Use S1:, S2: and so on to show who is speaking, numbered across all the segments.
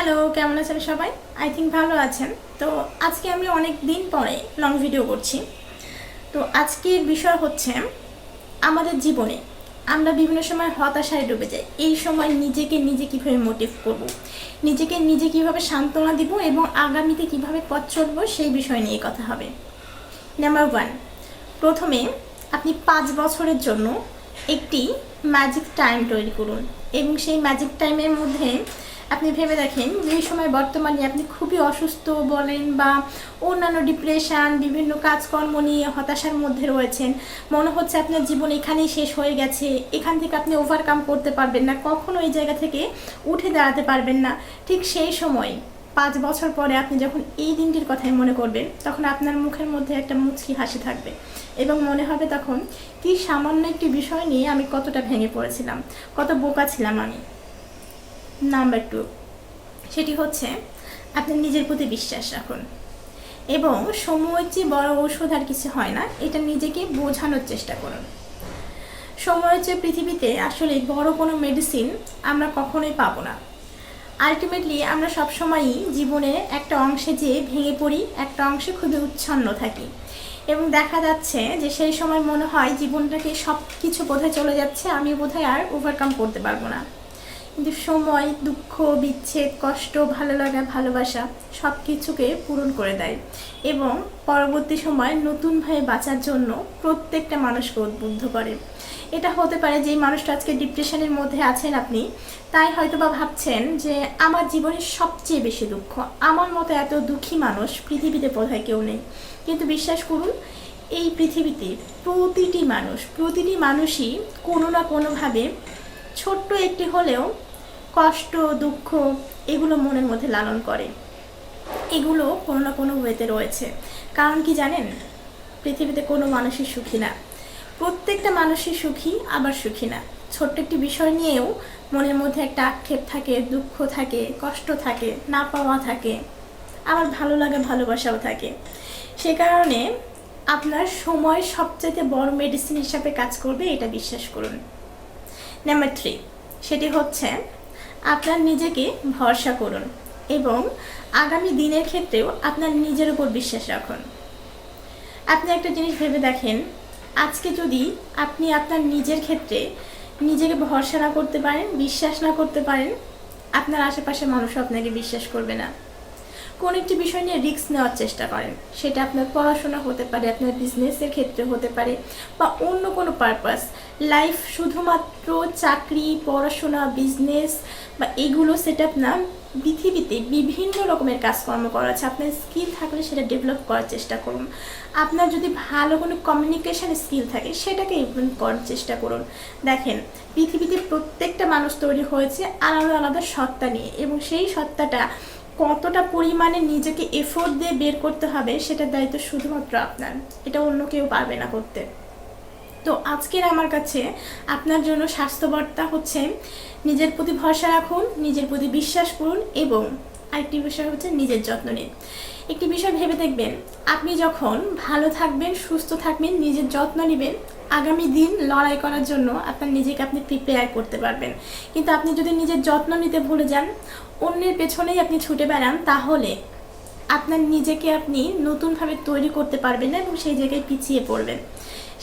S1: Hello কেমন আছেন সবাই? আই থিঙ্ক ভালো আছেন। তো আজকে আমি অনেক দিন পরে লং ভিডিও করছি। তো আজকের বিষয় হচ্ছে আমাদের জীবনে আমরা বিভিন্ন সময় হতাশায় ডুবে যাই। এই সময় নিজেকে নিজে কীভাবে মোটিভ করব। নিজেকে নিজে কীভাবে সান্ত্বনা দিব এবং আগামীতে কীভাবে পথ চলবো সেই বিষয় নিয়ে কথা হবে। নাম্বার ওয়ান প্রথমে আপনি পাঁচ বছরের জন্য একটি ম্যাজিক টাইম তৈরি করুন এবং সেই ম্যাজিক টাইমের মধ্যে আপনি ভেবে দেখেন যে সময় বর্তমানে আপনি খুবই অসুস্থ বলেন বা অন্যান্য ডিপ্রেশন বিভিন্ন কাজকর্ম নিয়ে হতাশার মধ্যে রয়েছেন। মনে হচ্ছে আপনার জীবন এখানেই শেষ হয়ে গেছে। এখান থেকে আপনি ওভারকাম করতে পারবেন না, কখনো এই জায়গা থেকে উঠে দাঁড়াতে পারবেন না। ঠিক সেই সময়, পাঁচ বছর পরে আপনি যখন এই দিনটির কথাই মনে করবেন, তখন আপনার মুখের মধ্যে একটা মুচকি হাসি থাকবে এবং মনে হবে তখন কি সামান্য একটি বিষয় নিয়ে আমি কতটা ভেঙে পড়েছিলাম, কত বোকা ছিলাম আমি। নাম্বার টু, সেটি হচ্ছে আপনার নিজের প্রতি বিশ্বাস রাখুন। এবং সময়ের চেয়ে বড় ঔষধ আর কিছু হয় না, এটা নিজেকে বোঝানোর চেষ্টা করুন। সময়ের চেয়ে পৃথিবীতে আসলে বড় কোনো মেডিসিন আমরা কখনোই পাবো না। আলটিমেটলি আমরা সবসময়ই জীবনে একটা অংশে যেয়ে ভেঙে পড়ি, একটা অংশে খুবই উচ্ছন্ন থাকি। এবং দেখা যাচ্ছে যে সেই সময় মনে হয় জীবনটাকে সব কিছু বোধহয় চলে যাচ্ছে আমি বোধহয় আর ওভারকাম করতে পারব না। কিন্তু সময়, দুঃখ, বিচ্ছেদ, কষ্ট, ভালো লাগা, ভালোবাসা সব কিছুকে পূরণ করে দেয় এবং পরবর্তী সময় নতুনভাবে বাঁচার জন্য প্রত্যেকটা মানুষকে উদ্বুদ্ধ করে। এটা হতে পারে যে মানুষটা আজকে ডিপ্রেশনের মধ্যে আছেন আপনি, তাই হয়তো বা ভাবছেন যে আমার জীবনের সবচেয়ে বেশি দুঃখ। আমার মতো এত দুঃখী মানুষ পৃথিবীতে বোধহয় কেউ নেই। কিন্তু বিশ্বাস করুন, এই পৃথিবীতে প্রতিটি মানুষ, প্রতিটি মানুষই কোনো না কোনোভাবে ছোট্ট একটি হলেও কষ্ট, দুঃখ এগুলো মনের মধ্যে লালন করে। এগুলো কোনো না কোনো ওয়েতে রয়েছে। কারণ কি জানেন? পৃথিবীতে কোনো মানুষই সুখী না। প্রত্যেকটা মানুষই সুখী, আবার সুখী না। ছোট্ট একটি বিষয় নিয়েও মনের মধ্যে একটা আক্ষেপ থাকে, দুঃখ থাকে, কষ্ট থাকে, না পাওয়া থাকে, আবার ভালো লাগা, ভালোবাসাও থাকে। সে কারণে আপনার সময় সবচাইতে বড় মেডিসিন হিসাবে কাজ করবে, এটা বিশ্বাস করুন। নাম্বার থ্রি সেটি হচ্ছে আপনার নিজেকে ভরসা করুন এবং আগামী দিনের ক্ষেত্রেও আপনার নিজের উপর বিশ্বাস রাখুন। আপনি একটা জিনিস ভেবে দেখেন, আজকে যদি আপনি আপনার নিজের ক্ষেত্রে নিজেকে ভরসা না করতে পারেন, বিশ্বাস না করতে পারেন, আপনার আশেপাশে মানুষও আপনাকে বিশ্বাস করবে না। কোন একটি বিষয় নিয়ে রিস্ক নেওয়ার চেষ্টা করেন। সেটা আপনার পড়াশোনা হতে পারে, আপনার বিজনেসের ক্ষেত্রে হতে পারে বা অন্য কোনো পারপাস লাইফ শুধুমাত্র চাকরি, পড়াশোনা বিজনেস বা এগুলো সেট আপ না, পৃথিবীতে বিভিন্ন রকমের কাজকর্ম করা আছে। আপনার স্কিল থাকলে সেটা ডেভেলপ করার চেষ্টা করুন। আপনার যদি ভালো কোনো কমিউনিকেশান স্কিল থাকে, সেটাকে ইমপ্রুভ করার চেষ্টা করুন। দেখেন, পৃথিবীতে প্রত্যেকটা মানুষ তৈরি হয়েছে আলাদা আলাদা সত্তা নিয়ে এবং সেই সত্তাটা কতটা পরিমাণে নিজেকে এফোর্ট দিয়ে বের করতে হবে সেটার দায়িত্ব শুধুমাত্র আপনার। এটা অন্য কেউ পারবে না করতে। তো আজকের আমার কাছে আপনার জন্য স্বাস্থ্যবার্তা হচ্ছে, নিজের প্রতি ভরসা রাখুন, নিজের প্রতি বিশ্বাস করুন এবং আরেকটি বিষয় হচ্ছে নিজের যত্ন নিন। একটি বিষয় ভেবে দেখবেন, আপনি যখন ভালো থাকবেন, সুস্থ থাকবেন, নিজের যত্ন নেবেন, আগামী দিন লড়াই করার জন্য আপনার নিজেকে আপনি প্রিপেয়ার করতে পারবেন। কিন্তু আপনি যদি নিজের যত্ন নিতে ভুলে যান, অন্যের পেছনেই আপনি ছুটে বেড়ান, তাহলে আপনার নিজেকে আপনি নতুনভাবে তৈরি করতে পারবেন না এবং সেই জায়গায় পিছিয়ে পড়বেন।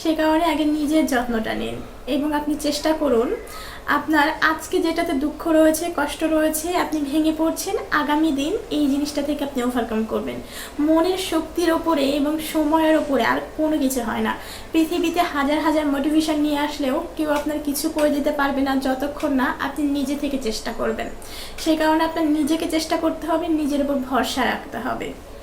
S1: সে কারণে আগে নিজের যত্নটা নিন এবং আপনি চেষ্টা করুন আপনার আজকে যেটাতে দুঃখ রয়েছে, কষ্ট রয়েছে, আপনি ভেঙে পড়ছেন, আগামী দিন এই জিনিসটা থেকে আপনি ওভারকাম করবেন। মনের শক্তির ওপরে এবং সময়ের ওপরে আর কোনো কিছু হয় না। পৃথিবীতে হাজার হাজার মোটিভেশন নিয়ে আসলেও কেউ আপনার কিছু করে দিতে পারবে না যতক্ষণ না আপনি নিজে থেকে চেষ্টা করবেন। সেই কারণে আপনার নিজেকে চেষ্টা করতে হবে, নিজের উপর ভরসা রাখতে হবে। OAB.